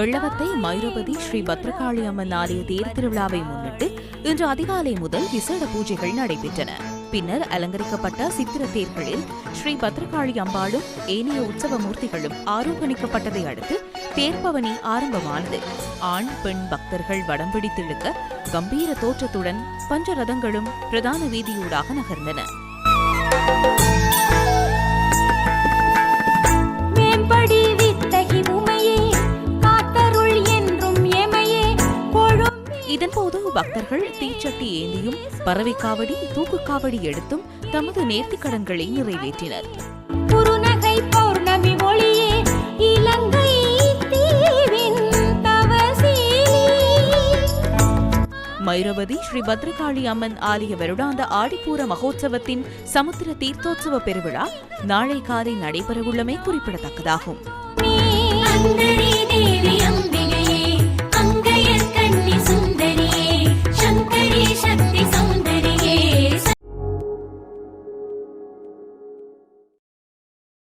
வெள்ளவத்தை மைரபதி ஸ்ரீ பத்ரகாளி அம்மன் ஆலய தேர் திருவிழாவை முன்னிட்டு இன்று அதிகாலை முதல் விசேட பூஜைகள் நடைபெற்றன. பின்னர் அலங்கரிக்கப்பட்ட சித்திர தேர்களில் ஸ்ரீ பத்ரகாளி அம்பாளும் ஏனைய உற்சவ மூர்த்திகளும் ஆரோகணிக்கப்பட்டதை அடுத்து தேர்பவனி ஆரம்பமானது. ஆண் பெண் பக்தர்கள் வடம் பிடித்திழுக்க கம்பீர தோற்றத்துடன் பஞ்சரதங்களும் பிரதான வீதியூடாக நகர்ந்தன. இதன்போது பக்தர்கள் தீச்சட்டி ஏந்தியும் பறவைக்காவடி தூக்குக்காவடி எடுத்தும் தமது நேர்த்திக்கடன்களை நிறைவேற்றினர். மைரவதி ஸ்ரீ பத்ரகாளி அம்மன் ஆலய வருடாந்த ஆடிப்பூர மகோத்சவத்தின் சமுத்திர தீர்த்தோத்சவ பெருவிழா நாளை காலை நடைபெறவுள்ளமை குறிப்பிடத்தக்கதாகும்.